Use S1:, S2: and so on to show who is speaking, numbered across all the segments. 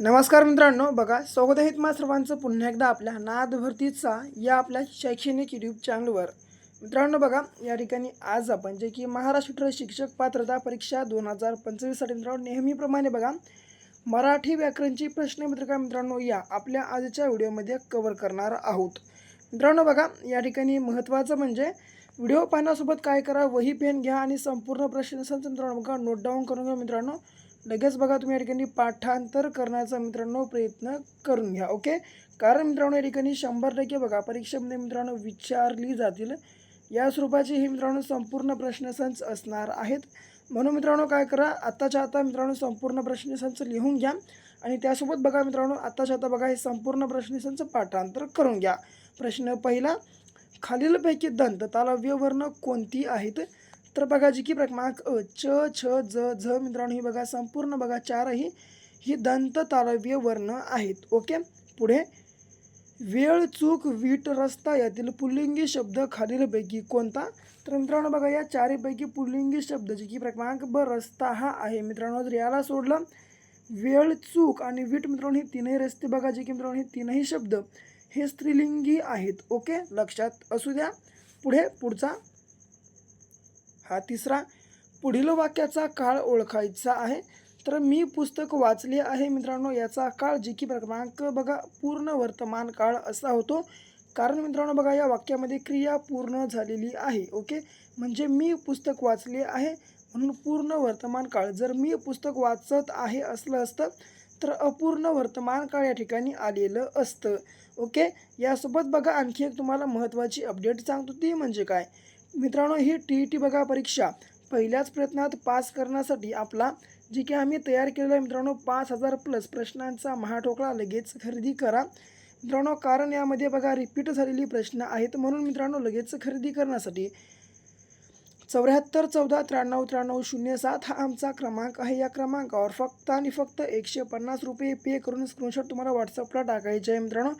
S1: नमस्कार मित्रांनो बघा स्वागत आहे तुम्हा सर्वांचं पुन्हा एकदा आपल्या नाद भरतीचा या आपल्या शैक्षणिक यूट्यूब चॅनलवर मित्रांनो बघा या ठिकाणी आज आपण जे की महाराष्ट्र शिक्षक पात्रता परीक्षा दोन हजार पंचवीससाठी मित्रांनो नेहमीप्रमाणे बघा मराठी व्याकरणची प्रश्नपत्रिका मित्रांनो या आपल्या आजच्या व्हिडिओमध्ये कव्हर करणार आहोत. मित्रांनो बघा या ठिकाणी महत्त्वाचं म्हणजे व्हिडिओ पाहण्यासोबत काय करा वही पेन घ्या आणि संपूर्ण प्रश्न मित्रांनो बघा नोट डाऊन करून घ्या मित्रांनो. लगेच बघा तुम्ही या ठिकाणी पाठांतर करण्याचा मित्रांनो प्रयत्न करून घ्या ओके? कारण मित्रांनो या ठिकाणी शंभर टक्के बघा परीक्षेमध्ये मित्रांनो विचारली जातील. या स्वरूपाचे हे मित्रांनो संपूर्ण प्रश्नसंच असणार आहेत. म्हणून मित्रांनो काय करा आत्ताच्या आता मित्रांनो संपूर्ण प्रश्नसंच लिहून घ्या आणि त्यासोबत बघा मित्रांनो आत्ताच्या आता बघा हे संपूर्ण प्रश्नसंच पाठांतर करून घ्या. प्रश्न पहिला खालीलपैकी दंत तालव्य वर्ण कोणती आहेत? तर बघा जी की क्रमांक अ च छ ज झ मित्रांनो ही बघा संपूर्ण बघा चारही ही दंत तालव्य वर्ण आहेत ओके? पुढे वेळ चूक वीट रस्ता यातील पुल्लिंगी शब्द खालीलपैकी कोणता? तर मित्रांनो बघा या चारीपैकी पुल्लिंगी शब्द जी की क्रमांक ब रस्ता हा आहे. मित्रांनो जर याला सोडलं वेळ चूक आणि वीट मित्रांनो हे तीनही रस्ते बघा जे की मित्रांनो हे तीनही शब्द हे स्त्रीलिंगी आहेत ओके? लक्षात असू द्या. पुढे पुढचा हा तिसरा पुढील वाक्याचा काळ ओळखायचा आहे. तर मी पुस्तक वाचले आहे मित्रांनो याचा काळ जी की क्रमांक बघा पूर्ण वर्तमान काळ असा होतो. कारण मित्रांनो बघा या वाक्यामध्ये क्रिया पूर्ण झालेली आहे ओके? म्हणजे मी पुस्तक वाचले आहे म्हणून पूर्ण वर्तमान काळ. जर मी पुस्तक वाचत आहे असलं असतं तर अपूर्ण वर्तमान काळ या ठिकाणी आलेलं असतं ओके? यासोबत बघा आणखी एक तुम्हाला महत्त्वाची अपडेट सांगतो ती म्हणजे काय? मित्रांनो ही टी ई टी बघा परीक्षा. पहिल्याच प्रयत्नात पास करण्यासाठी आपला जी की आम्ही तयार केलेला आहे मित्रांनो पाच हजार प्लस प्रश्नांचा महाठोकळा लगेच खरेदी करा. मित्रांनो कारण यामध्ये बघा रिपीट झालेली प्रश्न आहेत म्हणून मित्रांनो लगेच खरेदी करण्यासाठी चौऱ्याहत्तर चौदा त्र्याण्णव त्र्याण्णव शून्य सात हा आमचा क्रमांक आहे. या क्रमांकावर फक्त आणि फक्त एकशे पन्नास रुपये पे करून स्क्रीनशॉट तुम्हाला व्हॉट्सअपला टाकायचे आहे मित्रांनो.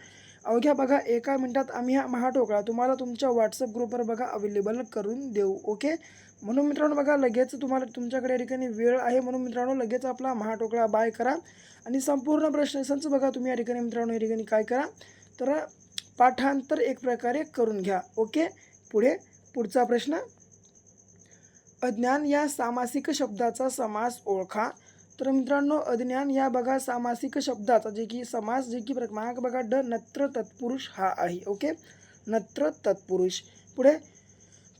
S1: अवघ्या बघा एका मिनटात आम्ही हा महाटोकळा तुम्हाला तुमच्या व्हॉट्सअप ग्रुपवर बघा अवेलेबल करून देऊ ओके म्हणून मित्रांनो बघा लगेच तुम्हाला तुमच्याकडे या ठिकाणी वेळ आहे म्हणून मित्रांनो लगेच आपला महाटोकळा बाय करा. आणि संपूर्ण प्रश्नसंच बघा तुम्ही या ठिकाणी मित्रांनो या ठिकाणी काय करा? तर पाठांतर एक प्रकारे करून घ्या ओके पुढे पुढचा प्रश्न. अज्ञान या सामासिक शब्दाचा समास ओळखा. तर मित्रांनो अज्ञान या बघा सामासिक शब्दाचा जे की समास जे की क्रमांक बघा ड नत्र तत्पुरुष हा आहे ओके? नत्र तत्पुरुष. पुढे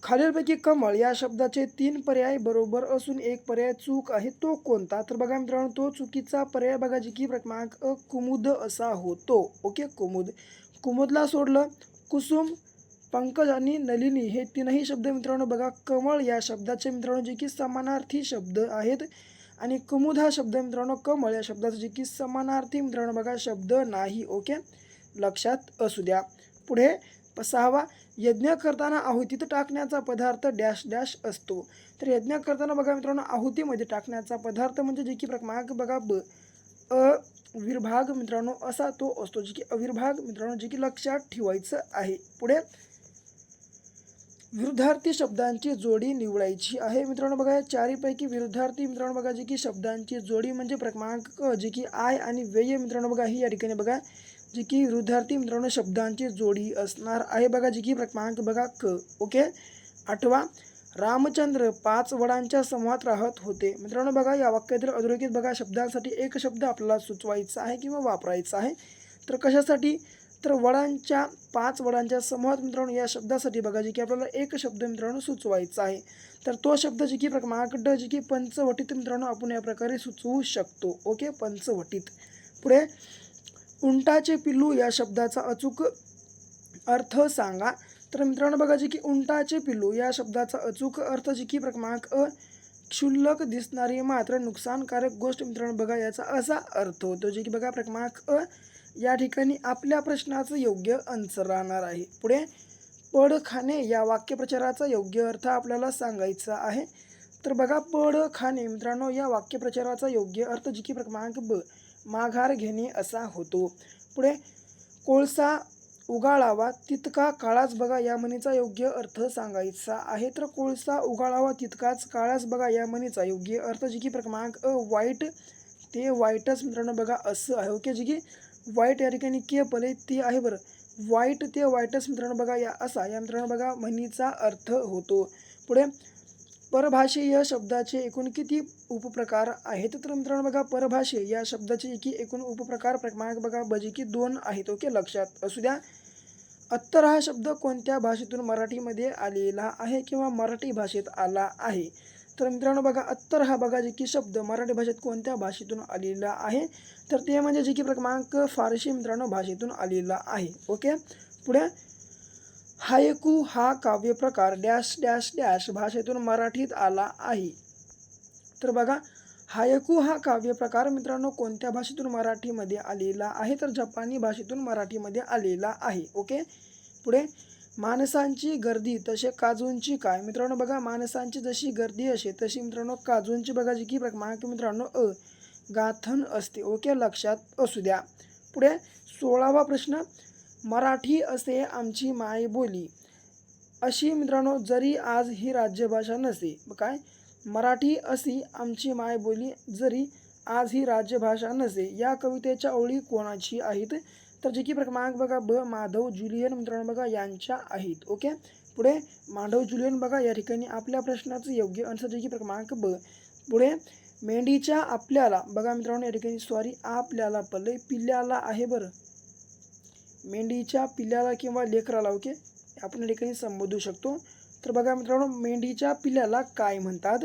S1: खालीलपैकी कमळ या शब्दाचे तीन पर्याय बरोबर असून एक पर्याय चूक आहे तो कोणता? तर बघा मित्रांनो तो चुकीचा पर्याय बघा जे की क्रमांक कुमुद असा होतो ओके? कुमुद. कुमुदला सोडलं कुसुम पंकज आणि नलिनी हे तीनही शब्द मित्रांनो बघा कमळ या शब्दाचे मित्रांनो जे की समानार्थी शब्द आहेत. आणि कुमुद हा शब्द मित्रांनो कमळ. या शब्दाचं जे की समानार्थी मित्रांनो बघा शब्द नाही ओके? लक्षात असू द्या. पुढे सहावा यज्ञ करताना आहुतीत टाकण्याचा पदार्थ डॅश डॅश असतो. तर यज्ञ करताना बघा मित्रांनो आहुतीमध्ये टाकण्याचा पदार्थ म्हणजे जे की क्रमांक बघा ब अ विर्भाग मित्रांनो असा तो असतो. जे की अविर्भाग मित्रांनो जे की लक्षात ठेवायचं आहे. पुढे विरुद्धार्थी शब्दांची जोडी निवडायची आहे. मित्रांनो बघा या चारीपैकी विरुद्धार्थी मित्रांनो बघा जे की शब्दांची जोडी म्हणजे क्रमांक जे की आय आणि व्यय मित्रांनो बघा ही या ठिकाणी बघा जी की विरुद्धार्थी मित्रांनो शब्दांची जोडी असणार आहे. बघा जी की क्रमांक बघा क ओके? आठवा रामचंद्र पाच वडांच्या समूहात राहत होते. मित्रांनो बघा या वाक्यातील अधोरेखित बघा शब्दांसाठी एक शब्द आपल्याला सुचवायचा आहे किंवा वापरायचा आहे. तर कशासाठी? तर वडांच्या पाच वडांच्या समूहात मित्रांनो या शब्दासाठी बघा जे की आपल्याला एक शब्द मित्रांनो सुचवायचा आहे. तर तो शब्द जे की क्रमांक जे की पंचवटीत मित्रांनो आपण या प्रकारे सुचवू शकतो. ओके? पंचवटीत. पुढे उंटाचे पिल्लू या शब्दाचा अचूक अर्थ सांगा. तर मित्रांनो बघा जी की उंटाचे पिल्लू या शब्दाचा अचूक अर्थ जी की क्रमांक अ क्षुल्लक दिसणारी मात्र नुकसानकारक गोष्ट मित्रांनो बघा याचा असा अर्थ होतो जे की बघा क्रमांक अ या ठिकाणी आपल्या प्रश्नाचं योग्य आन्सर राहणार आहे. पुढे पड खाणे या वाक्यप्रचाराचा योग्य अर्थ आपल्याला सांगायचा आहे. तर बघा पड खाणे मित्रांनो या वाक्यप्रचाराचा योग्य अर्थ जी की क्रमांक ब माघार घेणे असा होतो. पुढे कोळसा उगाळावा तितका काळाच बघा या म्हणीचा योग्य अर्थ सांगायचा आहे. तर कोळसा उगाळावा तितकाच काळाच बघा या म्हणीचा योग्य अर्थ. जी की क्रमांक अ वाईट. ते वाईटच मित्रांनो बघा असं आहे. ओके जे की वाईट या ठिकाणी के पले ते आहे बरं. वाईट ते वाईटच मित्रांनो बघा या असा. या मित्रांनो बघा म्हणीचा अर्थ होतो. पुढे परभाषीय शब्दाचे एकूण किती उपप्रकार आहेत? तर मित्रांनो बघा परभाषे या शब्दाचे की एकूण उपप्रकार क्रमांक बघा बजे की दोन आहेत ओके? लक्षात असू द्या. अत्तर हा शब्द कोणत्या भाषेतून मराठीमध्ये आलेला आहे किंवा मराठी भाषेत आला आहे? तर मित्रांनो बघा अत्तर हा बघा जे की शब्द मराठी भाषेत कोणत्या भाषेतून आलेला आहे? तर ते म्हणजे जे की क्रमांक फारशी मित्रांनो भाषेतून आलेला आहे ओके? पुढे हायकू हा काव्यप्रकार डॅश डॅश डॅश भाषेतून मराठीत आला आहे. तर बघा हायकू हा काव्यप्रकार मित्रांनो कोणत्या भाषेतून मराठीमध्ये आलेला आहे? तर जपानी भाषेतून मराठीमध्ये आलेला आहे. ओके? पुढे माणसांची गर्दी तसे काजूंची काय? मित्रांनो बघा माणसांची जशी गर्दी असे तशी मित्रांनो काजूंची बघा जी की क्रमांक मित्रांनो अ गाथन असते. ओके? लक्षात असू द्या. पुढे सोळावा प्रश्न. मराठी असे आमची मायबोली अशी मित्रांनो जरी आज ही राज्यभाषा नसे काय? मराठी अशी आमची मायबोली जरी आज ही राज्यभाषा नसे या कवितेच्या ओळी कोणाची आहेत? तर जे की क्रमांक बघा ब. माधव जुलियन मित्रांनो बघा यांच्या आहेत ओके? पुढे माधव जुलियन बघा या ठिकाणी आपल्या प्रश्नाचं योग्य आन्सर जे की क्रमांक ब. पुढे मेंढीच्या आपल्याला बघा मित्रांनो या ठिकाणी सॉरी आपल्याला पल्ले पिल्ल्याला आहे बरं. मेंढीच्या पिल्ल्याला किंवा लेकराला ओके? आपण या ठिकाणी संबोधू शकतो. तर बघा मित्रांनो मेंढीच्या पिल्ल्याला काय म्हणतात?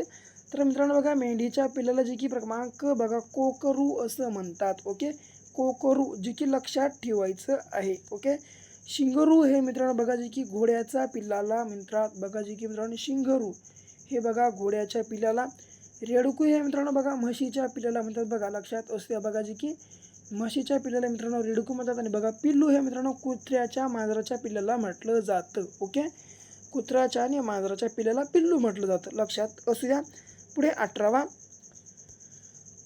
S1: तर मित्रांनो बघा मेंढीच्या पिल्ल्याला जे की क्रमांक बघा कोकरू असं म्हणतात ओके? कोकरू जे की लक्षात ठेवायचं आहे ओके? शिंगरू हे मित्रांनो बघा जे की घोड्याच्या पिल्लाला म्हणतात. बघा जे की मित्रांनो शिंगरू हे बघा घोड्याच्या पिल्ल्याला रेडकू हे मित्रांनो बघा म्हशीच्या पिल्ल्याला म्हणतात बघा लक्षात असते. बघा जे की म्हशीच्या पिल्ल्याला मित्रांनो रेडकू म्हणतात आणि बघा पिल्लू हे मित्रांनो कुत्र्याच्या मांजराच्या पिल्ल्याला म्हटलं जातं ओके? कुत्र्याच्या आणि मांजराच्या पिल्ल्याला पिल्लू म्हटलं जातं. लक्षात असू द्या पुढे अठरावा.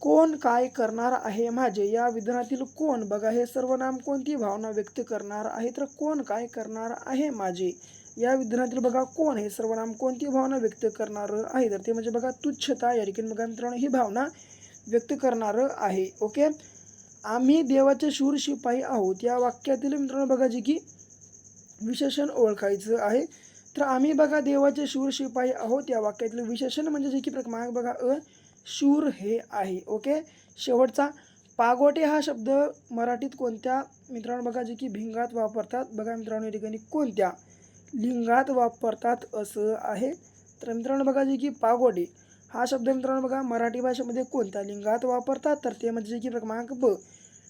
S1: कोण काय करणार आहे माझे? या विधानातील कोण? बघा हे सर्वनाम कोणती भावना व्यक्त करणार आहे? तर कोण काय करणार आहे माझे? या विधानातील बघा कोण? हे सर्वनाम कोणती भावना व्यक्त करणार आहे? तर ते म्हणजे बघा तुच्छता या ठिकाणी बघा मित्रांनो ही भावना व्यक्त करणार आहे ओके? आम्ही देवाचे शूर शिपाई आहोत. या वाक्यातील मित्रांनो बघा जे की विशेषण ओळखायचं आहे. तर आम्ही बघा देवाचे शूर शिपाई आहोत. या वाक्यातील विशेषण म्हणजे जे की क्रमांक बघा अ शूर हे आहे. ओके? शेवटचा पागोटे हा शब्द मराठीत कोणत्या मित्रांनो बघा जे की भिंगात वापरतात. बघा मित्रांनो या ठिकाणी कोणत्या लिंगात वापरतात असं आहे. तर मित्रांनो बघा जे की पागोटे हा शब्द मित्रांनो बघा मराठी भाषेमध्ये कोणत्या लिंगात वापरतात? तर ते म्हणजे जे की क्रमांक ब.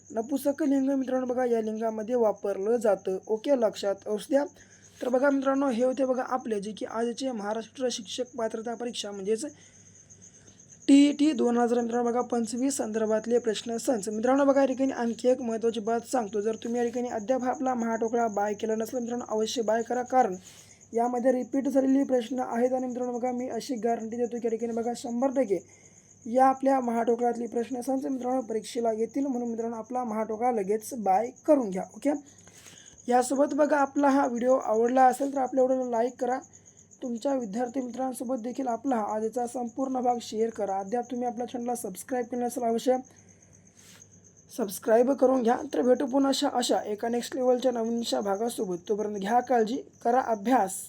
S1: नपुसक लिंग मित्रांनो बघा या लिंगामध्ये वापरलं जातं. ओके लक्षात असू द्या. तर बघा मित्रांनो हे होते बघा आपले जे की आजचे महाराष्ट्र शिक्षक पात्रता परीक्षा म्हणजेच टी ई टी दोन हजार मित्रांनो बघा पंचवीस संदर्भातले प्रश्न संच. मित्रांनो बघा या ठिकाणी आणखी एक महत्त्वाची बात सांगतो. जर तुम्ही या ठिकाणी अद्याप आपला महाटोकळा बाय केला नसला मित्रांनो अवश्य बाय करा. कारण यामध्ये रिपीट झालेली प्रश्न आहेत आणि मित्रांनो बघा मी अशी गॅरंटी देतो की या ठिकाणी बघा शंभर टक्के या आपल्या महाटोकळ्यातली प्रश्न संच मित्रांनो परीक्षेला येतील म्हणून मित्रांनो आपला महाटोकळा लगेच बाय करून घ्या ओके? यासोबत बघा आपला हा व्हिडिओ आवडला असेल तर आपल्या व्हिडिओला लाईक करा. तुमच्या विद्यार्थी मित्रांसोबत देखील आपला हा आजचा संपूर्ण भाग शेअर करा. अद्याप तुम्ही आपल्या चॅनलला सबस्क्राईब केलं असेल अवश्य सबस्क्राईब करून घ्या. तर भेटू पुन्हा अशा अशा एका नेक्स्ट लेवलच्या नवीनशा भागासोबत. तोपर्यंत घ्या काळजी करा अभ्यास.